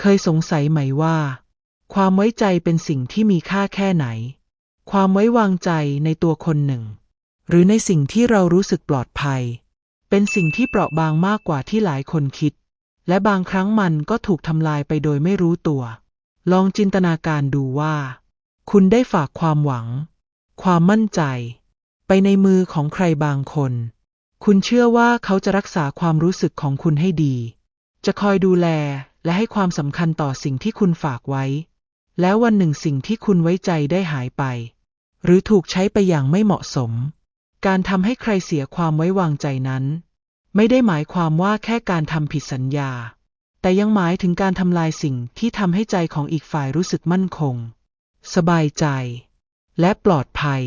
เคยสงสัยไหมว่า ความไว้ใจเป็นสิ่งที่มีค่าแค่ไหน ความไว้วางใจในตัวคนหนึ่ง หรือในสิ่งที่เรารู้สึกปลอดภัย เป็นสิ่งที่เปราะบางมากกว่าที่หลายคนคิด และบางครั้งมันก็ถูกทำลายไปโดยไม่รู้ตัว ลองจินตนาการดูว่า คุณได้ฝากความหวัง ความมั่นใจ ไปในมือของใครบางคน คุณเชื่อว่าเขาจะรักษาความรู้สึกของคุณให้ดี จะคอยดูแล และให้ความสำคัญต่อสิ่งที่คุณฝากไว้ แล้ววันหนึ่งสิ่งที่คุณไว้ใจได้หายไป หรือถูกใช้ไปอย่างไม่เหมาะสม การทำให้ใครเสียความไว้วางใจนั้น ไม่ได้หมายความว่าแค่การทำผิดสัญญา แต่ยังหมายถึงการทำลายสิ่งที่ทำให้ใจของอีกฝ่ายรู้สึกมั่นคง สบายใจ และปลอดภัย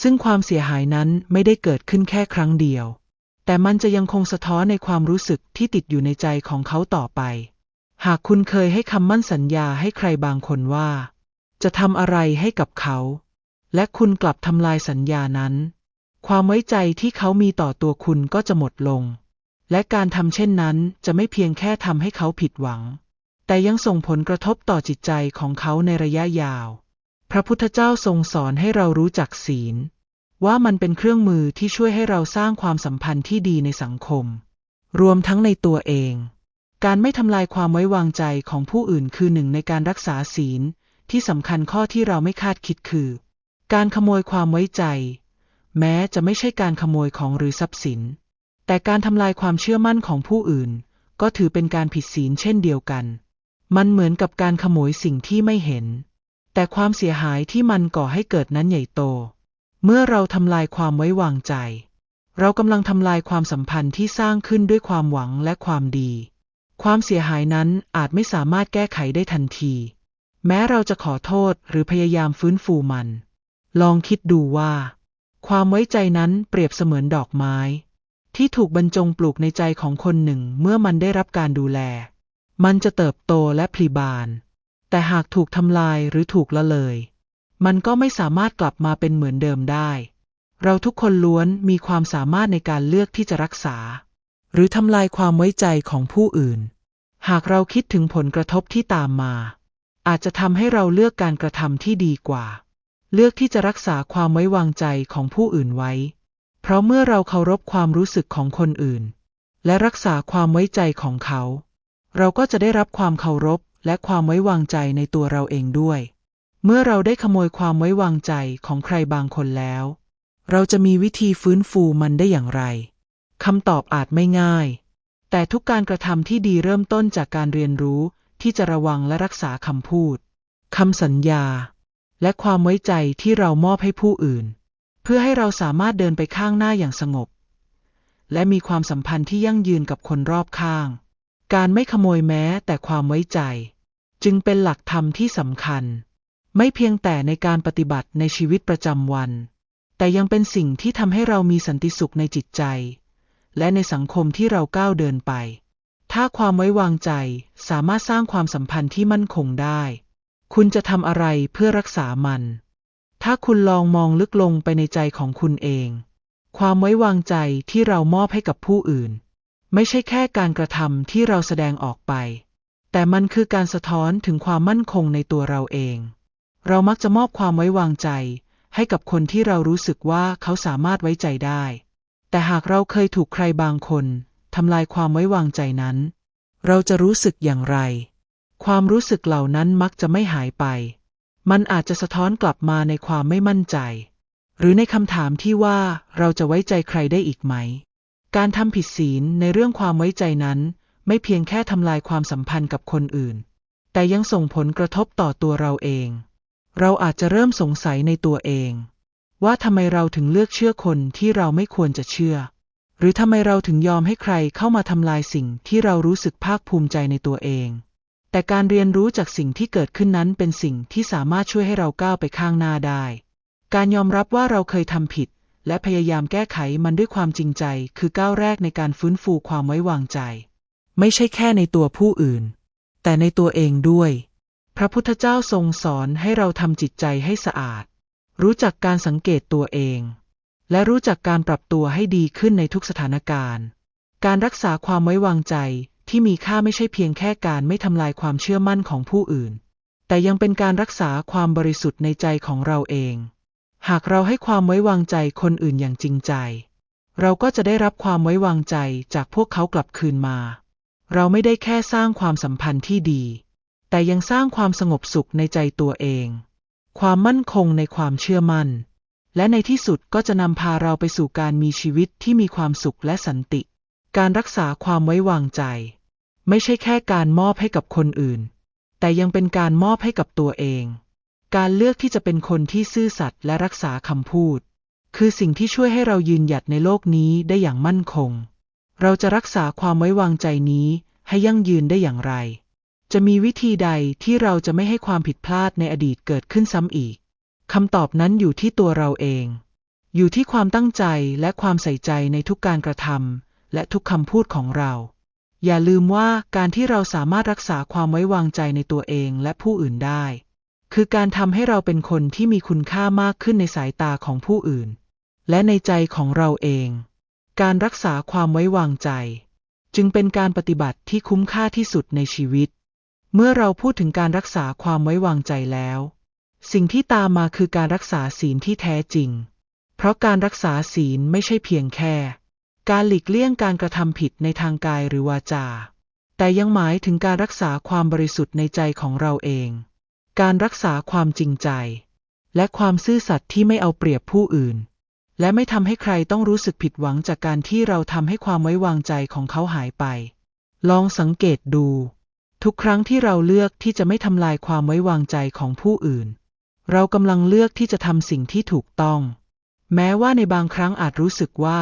ซึ่งความเสียหายนั้นไม่ได้เกิดขึ้นแค่ครั้งเดียวแต่มันจะยังคงสะท้อนในความรู้สึกที่ติดอยู่ในใจของเขาต่อไป หากคุณเคยให้คำมั่นสัญญาให้ใครบางคนว่า จะทำอะไรให้กับเขา และคุณกลับทำลายสัญญานั้น ความไว้ใจที่เขามีต่อตัวคุณก็จะหมดลง และการทำเช่นนั้นจะไม่เพียงแค่ทำให้เขาผิดหวัง แต่ยังส่งผลกระทบต่อจิตใจของเขาในระยะยาว พระพุทธเจ้าทรงสอนให้เรารู้จักศีล ว่ามันเป็นเครื่องมือที่ช่วยให้เราสร้างความสัมพันธ์ที่ดีในสังคม รวมทั้งในตัวเอง การไม่ทำลายความไว้วางใจของผู้อื่นคือหนึ่งในการรักษาศีล ที่สำคัญข้อที่เราไม่คาดคิดคือ การขโมยความไว้ใจ แม้จะไม่ใช่การขโมยของหรือทรัพย์สิน แต่การทำลายความเชื่อมั่นของผู้อื่น ก็ถือเป็นการผิดศีลเช่นเดียวกัน มันเหมือนกับการขโมยสิ่งที่ไม่เห็น แต่ความเสียหายที่มันก่อให้เกิดนั้นใหญ่โต เมื่อเราทำลายความไว้วางใจ เรากำลังทำลายความสัมพันธ์ที่สร้างขึ้นด้วยความหวังและความดี ความเสียหายนั้นอาจไม่สามารถแก้ไขได้ทันที แม้เราจะขอโทษหรือพยายามฟื้นฟูมัน ลองคิดดูว่า ความไว้ใจนั้นเปรียบเสมือนดอกไม้ ที่ถูกบรรจงปลูกในใจของคนหนึ่งเมื่อมันได้รับการดูแล มันจะเติบโตและพลีบาน แต่หากถูกทำลายหรือถูกละเลย มันก็ไม่สามารถกลับมาเป็นเหมือนเดิมได้ เราทุกคนล้วนมีความสามารถในการเลือกที่จะรักษา หรือทำลายความไว้ใจของผู้อื่น หากเราคิดถึงผลกระทบที่ตามมา อาจจะทำให้เราเลือกการกระทำที่ดีกว่า เลือกที่จะรักษาความไว้วางใจของผู้อื่นไว้ เพราะเมื่อเราเคารพความรู้สึกของคนอื่น และรักษาความไว้ใจของเขา เราก็จะได้รับความเคารพและความไว้วางใจในตัวเราเองด้วย เมื่อเราได้ขโมยความไว้วางใจของใครบางคนแล้ว เราจะมีวิธีฟื้นฟูมันได้อย่างไร คำตอบอาจไม่ง่าย แต่ทุกการกระทำที่ดีเริ่มต้นจากการเรียนรู้ที่จะระวังและรักษาคำพูดคำสัญญา และความไว้ใจที่เรามอบให้ผู้อื่น เพื่อให้เราสามารถเดินไปข้างหน้าอย่างสงบ และมีความสัมพันธ์ที่ยั่งยืนกับคนรอบข้าง การไม่ขโมยแม้แต่ความไว้ใจ จึงเป็นหลักธรรมที่สำคัญ ไม่เพียงแต่ในการปฏิบัติในชีวิตประจำวัน แต่ยังเป็นสิ่งที่ทำให้เรามีสันติสุขในจิตใจ และในสังคมที่เราก้าวเดินไป ถ้าความไว้วางใจสามารถสร้างความสัมพันธ์ที่มั่นคงได้ คุณจะทำอะไรเพื่อรักษามัน ถ้าคุณลองมองลึกลงไปในใจของคุณเอง ความไว้วางใจที่เรามอบให้กับผู้อื่น ไม่ใช่แค่การกระทำที่เราแสดงออกไป แต่มันคือการสะท้อนถึงความมั่นคงในตัวเราเอง เรามักจะมอบความไว้วางใจให้กับคนที่เรารู้สึกว่าเขาสามารถไว้ใจได้ แต่หากเราเคยถูกใครบางคนทำลายความไว้วางใจนั้น เราจะรู้สึกอย่างไร ความรู้สึกเหล่านั้นมักจะไม่หายไป มันอาจจะสะท้อนกลับมาในความไม่มั่นใจ หรือในคำถามที่ว่าเราจะไว้ใจใครได้อีกไหม การทำผิดศีลในเรื่องความไว้ใจนั้น ไม่เพียงแค่ทำลายความสัมพันธ์กับคนอื่น แต่ยังส่งผลกระทบต่อตัวเราเอง เราอาจจะเริ่มสงสัยในตัวเอง ว่าทำไมเราถึงเลือกเชื่อคนที่เราไม่ควรจะเชื่อ หรือทำไมเราถึงยอมให้ใครเข้ามาทำลายสิ่งที่เรารู้สึกภาคภูมิใจในตัวเอง แต่การเรียนรู้จากสิ่งที่เกิดขึ้นนั้นเป็นสิ่งที่สามารถช่วยให้เราก้าวไปข้างหน้าได้ การยอมรับว่าเราเคยทำผิด และพยายามแก้ไขมันด้วยความจริงใจ คือก้าวแรกในการฟื้นฟูความไว้วางใจ ไม่ใช่แค่ในตัวผู้อื่น แต่ในตัวเองด้วย พระพุทธเจ้าทรงสอนให้เราทำจิตใจให้สะอาด รู้จักการสังเกตตัวเอง และรู้จักการปรับตัวให้ดีขึ้นในทุกสถานการณ์ การรักษาความไว้วางใจที่มีค่าไม่ใช่เพียงแค่การไม่ทำลายความเชื่อมั่นของผู้อื่น แต่ยังเป็นการรักษาความบริสุทธิ์ในใจของเราเอง หากเราให้ความไว้วางใจคนอื่นอย่างจริงใจ เราก็จะได้รับความไว้วางใจจากพวกเขากลับคืนมา เราไม่ได้แค่สร้างความสัมพันธ์ที่ดี แต่ยังสร้างความสงบสุขในใจตัวเอง ความมั่นคงในความเชื่อมั่น และในที่สุดก็จะนำพาเราไปสู่การมีชีวิตที่มีความสุขและสันติ การรักษาความไว้วางใจ ไม่ใช่แค่การมอบให้กับคนอื่น แต่ยังเป็นการมอบให้กับตัวเอง การเลือกที่จะเป็นคนที่ซื่อสัตย์และรักษาคำพูด คือสิ่งที่ช่วยให้เรายืนหยัดในโลกนี้ได้อย่างมั่นคง เราจะรักษาความไว้วางใจนี้ให้ยั่งยืนได้อย่างไร จะมีวิธีใดที่เราจะไม่ให้ความผิดพลาดในอดีตเกิดขึ้นซ้ำอีกคำตอบนั้นอยู่ที่ตัวเราเอง อยู่ที่ความตั้งใจและความใส่ใจในทุกการกระทำและทุกคำพูดของเรา อย่าลืมว่าการที่เราสามารถรักษาความไว้วางใจในตัวเองและผู้อื่นได้ คือการทำให้เราเป็นคนที่มีคุณค่ามากขึ้นในสายตาของผู้อื่น และในใจของเราเอง การรักษาความไว้วางใจ จึงเป็นการปฏิบัติที่คุ้มค่าที่สุดในชีวิต เมื่อเราพูดถึงการรักษาความไว้วางใจแล้ว สิ่งที่ตามมาคือการรักษาศีลที่แท้จริง เพราะการรักษาศีลไม่ใช่เพียงแค่ การหลีกเลี่ยงการกระทำผิดในทางกายหรือวาจา แต่ยังหมายถึงการรักษาความบริสุทธิ์ในใจของเราเอง การรักษาความจริงใจ และความซื่อสัตย์ที่ไม่เอาเปรียบผู้อื่น และไม่ทำให้ใครต้องรู้สึกผิดหวังจากการที่เราทำให้ความไว้วางใจของเขาหายไป ลองสังเกตดู ทุกครั้งที่เราเลือกที่จะไม่ทำลายความไว้วางใจของผู้อื่น เรากำลังเลือกที่จะทำสิ่งที่ถูกต้อง แม้ว่าในบางครั้งอาจรู้สึกว่า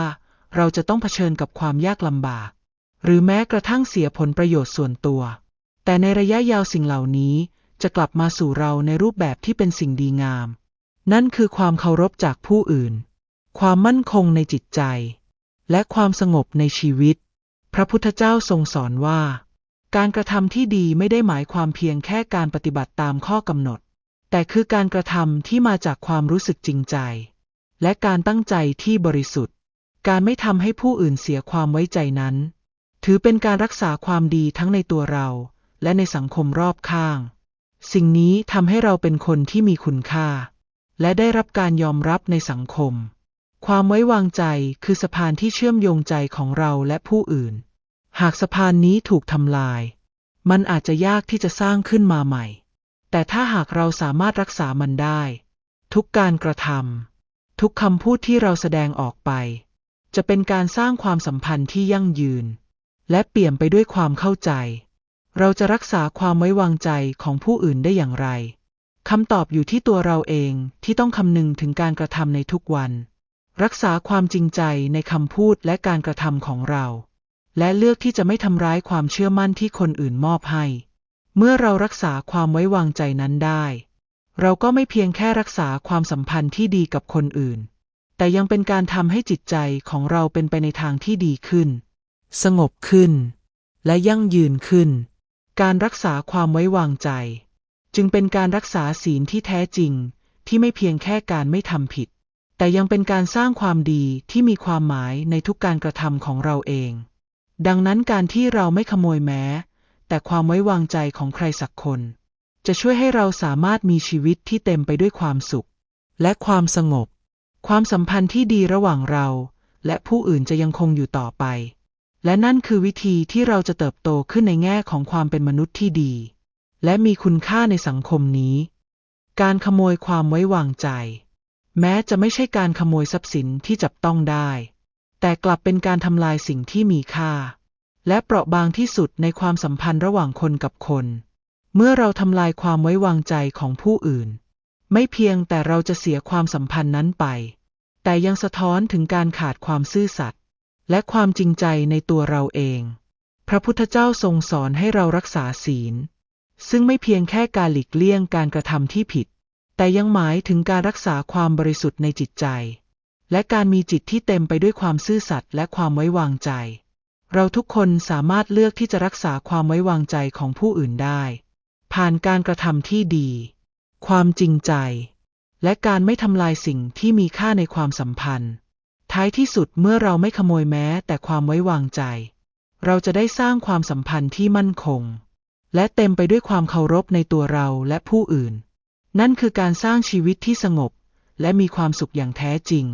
เราจะต้องเผชิญกับความยากลำบาก หรือแม้กระทั่งเสียผลประโยชน์ส่วนตัว แต่ในระยะยาวสิ่งเหล่านี้จะกลับมาสู่เราในรูปแบบที่เป็นสิ่งดีงาม นั่นคือความเคารพจากผู้อื่น ความมั่นคงในจิตใจ และความสงบในชีวิต พระพุทธเจ้าทรงสอนว่า การกระทำที่ดีไม่ได้หมายความเพียงแค่การปฏิบัติตามข้อกำหนด แต่คือการกระทำที่มาจากความรู้สึกจริงใจ และการตั้งใจที่บริสุทธิ์ การไม่ทำให้ผู้อื่นเสียความไว้ใจนั้น ถือเป็นการรักษาความดีทั้งในตัวเรา และในสังคมรอบข้าง สิ่งนี้ทำให้เราเป็นคนที่มีคุณค่า และได้รับการยอมรับในสังคม ความไว้วางใจคือสะพานที่เชื่อมโยงใจของเราและผู้อื่น หากสะพานนี้ถูกทำลาย มันอาจจะยากที่จะสร้างขึ้นมาใหม่ แต่ถ้าหากเราสามารถรักษามันได้ ทุกการกระทำทุกคำพูดที่เราแสดงออกไป จะเป็นการสร้างความสัมพันธ์ที่ยั่งยืน และเปี่ยมไปด้วยความเข้าใจ เราจะรักษาความไว้วางใจของผู้อื่นได้อย่างไรคำตอบอยู่ที่ตัวเราเองที่ต้องคำนึงถึงการกระทำในทุกวัน รักษาความจริงใจในคำพูดและการกระทำของเรา และเลือกที่จะไม่ทำร้ายความเชื่อมั่นที่คนอื่นมอบให้ เมื่อเรารักษาความไว้วางใจนั้นได้ เราก็ไม่เพียงแค่รักษาความสัมพันธ์ที่ดีกับคนอื่น แต่ยังเป็นการทำให้จิตใจของเราเป็นไปในทางที่ดีขึ้น สงบขึ้น และยั่งยืนขึ้น การรักษาความไว้วางใจ จึงเป็นการรักษาศีลที่แท้จริงที่ไม่เพียงแค่การไม่ทำผิด แต่ยังเป็นการสร้างความดีที่มีความหมายในทุกการกระทำของเราเอง ดังนั้นการที่เราไม่ขโมยแม้ แต่ความไว้วางใจของใครสักคน จะช่วยให้เราสามารถมีชีวิตที่เต็มไปด้วยความสุข และความสงบ ความสัมพันธ์ที่ดีระหว่างเรา และผู้อื่นจะยังคงอยู่ต่อไป และนั่นคือวิธีที่เราจะเติบโตขึ้นในแง่ของความเป็นมนุษย์ที่ดี และมีคุณค่าในสังคมนี้ การขโมยความไว้วางใจ แม้จะไม่ใช่การขโมยทรัพย์สินที่จับต้องได้ แต่กลับเป็นการทำลายสิ่งที่มีค่า และเปราะบางที่สุดในความสัมพันธ์ระหว่างคนกับคน เมื่อเราทำลายความไว้วางใจของผู้อื่น ไม่เพียงแต่เราจะเสียความสัมพันธ์นั้นไป แต่ยังสะท้อนถึงการขาดความซื่อสัตย์และความจริงใจในตัวเราเอง พระพุทธเจ้าทรงสอนให้เรารักษาศีล ซึ่งไม่เพียงแค่การหลีกเลี่ยงการกระทำที่ผิด แต่ยังหมายถึงการรักษาความบริสุทธิ์ในจิตใจ และการมีจิตที่เต็มไปด้วยความซื่อสัตย์และความไว้วางใจ เราทุกคนสามารถเลือกที่จะรักษาความไว้วางใจของผู้อื่นได้ ผ่านการกระทำที่ดี ความจริงใจ และการไม่ทำลายสิ่งที่มีค่าในความสัมพันธ์ ท้ายที่สุดเมื่อเราไม่ขโมยแม้แต่ความไว้วางใจ เราจะได้สร้างความสัมพันธ์ที่มั่นคง และเต็มไปด้วยความเคารพในตัวเราและผู้อื่น นั่นคือการสร้างชีวิตที่สงบ และมีความสุขอย่างแท้จริง